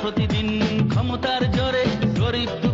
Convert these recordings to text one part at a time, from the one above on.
প্রতিদিন ক্ষমতার জোরে গরিব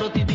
otro